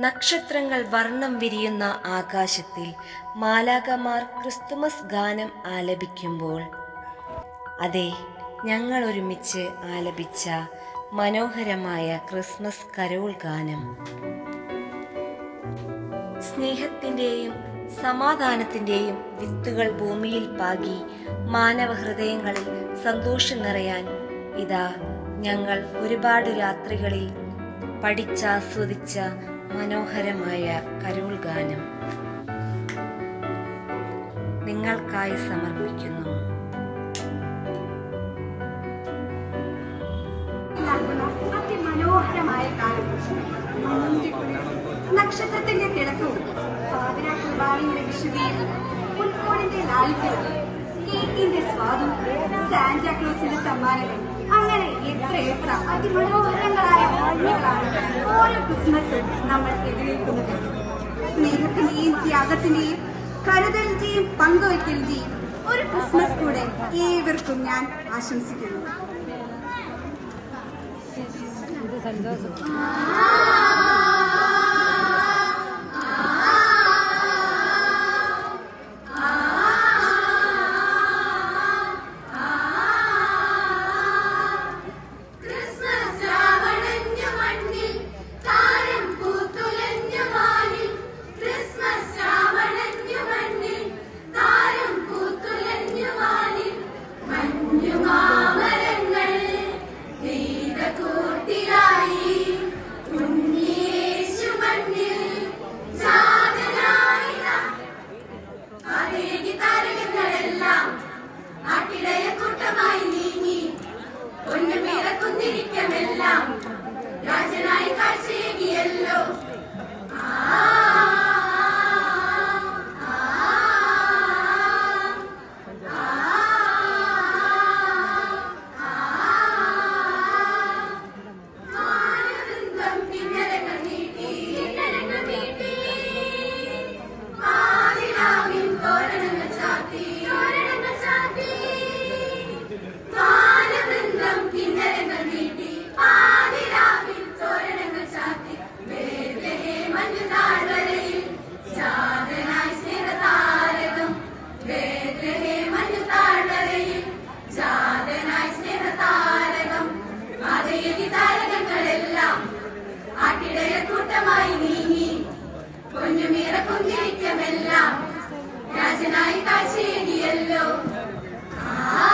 നക്ഷത്രങ്ങൾ വർണം വിരിയുന്ന ആകാശത്തിൽ മാലാകമാർ ക്രിസ്തുമസ് ഗാനം ആലപിക്കുമ്പോൾ അതെ ഞങ്ങൾ ഒരുമിച്ച് ആലപിച്ച മനോഹരമായ ക്രിസ്മസ് കരോൾ ഗാനം. സ്നേഹത്തിന്റെയും സമാധാനത്തിന്റെയും വിത്തുകൾ ഭൂമിയിൽ പാകി മാനവ ഹൃദയങ്ങളിൽ സന്തോഷം നിറയാൻ ഇതാ ഞങ്ങൾ ഒരുപാട് രാത്രികളിൽ പഠിച്ചാസ്വദിച്ച മനോഹരമായ കരോൾ ഗാനം നിങ്ങൾക്കായി സമർപ്പിക്കുന്നു. അതിമനോഹരമായ കാലം നക്ഷത്രത്തിന്റെ കിഴക്കും പാതിര കേക്കിന്റെ സ്വാദും സാന്റാക്ലോസിന്റെ സമ്മാനങ്ങളും അങ്ങനെ എത്ര അതിമനോഹരങ്ങളായ ഓർമ്മകളാണ് ഓരോ ക്രിസ്മസും നമ്മൾ എതിരേൽക്കുന്നത് സ്നേഹത്തിന്റെയും ത്യാഗത്തിന്റെയും കരുതലിന്റെയും പങ്കുവയ്ക്കലിന്റെയും ഒരു ക്രിസ്മസ് കൂടെ ഏവർക്കും ഞാൻ ആശംസിക്കുന്നു. സന്തോഷം. കാശേരിയല്ലോ ആ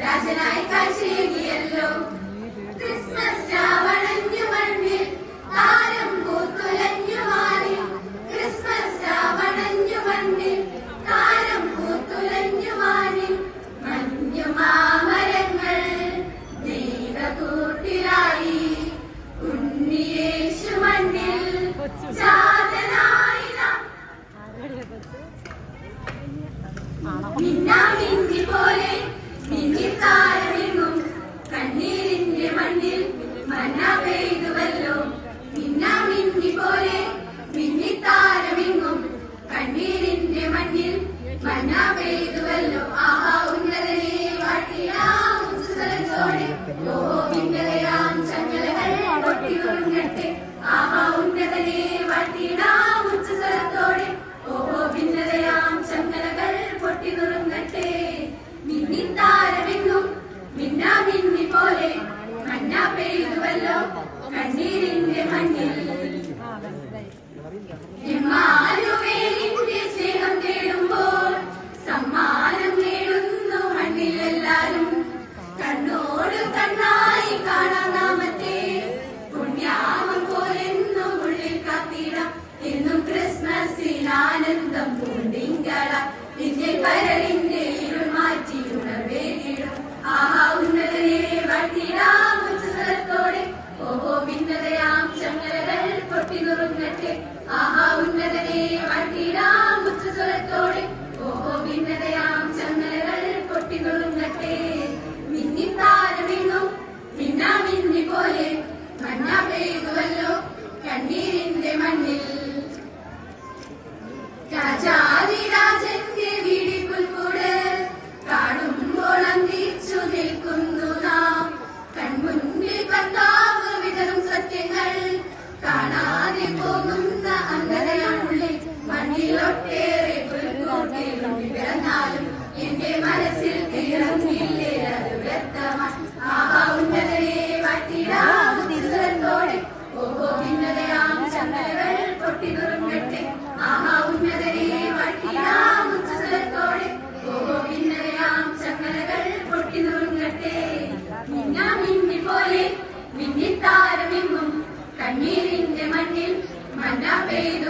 让心来开心 പോലെ മഞ്ഞ പെയ്തുവല്ലോ കണ്ണീരിന്റെ മഞ്ഞിൽ. que ah, Amen.